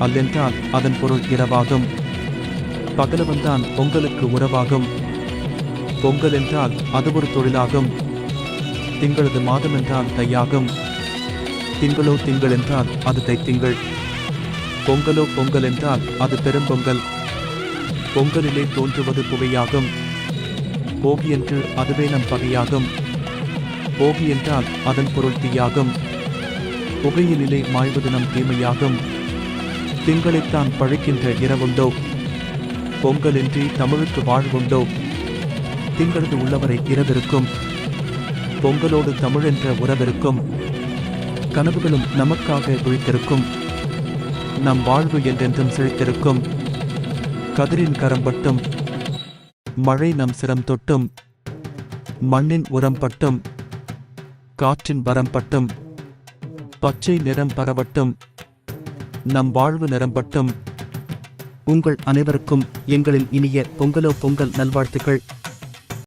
அல்லென்றால் அதன் பொருள் இரவாகும். பகலவன்தான் பொங்கலுக்கு உறவாகும். பொங்கல் என்றால் அது ஒரு தொழிலாகும். திங்களது மாதம் என்றால் தையாகும். திங்களோ திங்கள் என்றால் அது தைத்திங்கள். பொங்கலோ பொங்கல் என்றால் அது பெரும்பொங்கல் பொங்கலிலே தோன்றுவது புகையாகும் போகி என்று அதுவே நம் பகையாகும். போகி என்றால் அதன் பொருள் தீயாகும். புகையினிலே மாய்வது நம் தீமையாகும். திங்களைத்தான் பழிக்கின்ற இரவுண்டோ? பொங்கலின்றி தமிழுக்கு வாழ்வுண்டோ? திங்களது உள்ளவரை இரவிருக்கும். பொங்கலோடு தமிழென்ற உறவிருக்கும். கனவுகளும் நமக்காக விழித்திருக்கும். நம் வாழ்வு என்றென்றும் செழித்திருக்கும். கதிரின் கரம் பட்டும். மழை நம் சிரம் தொட்டும். மண்ணின் உரம் பட்டும். காற்றின் வரம் பட்டும். பச்சை நிறம் பரவட்டும். நம் வாழ்வு நிறம் பட்டும். உங்கள் அனைவருக்கும் எங்களின் இனிய பொங்கலோ பொங்கல் நல்வாழ்த்துக்கள்.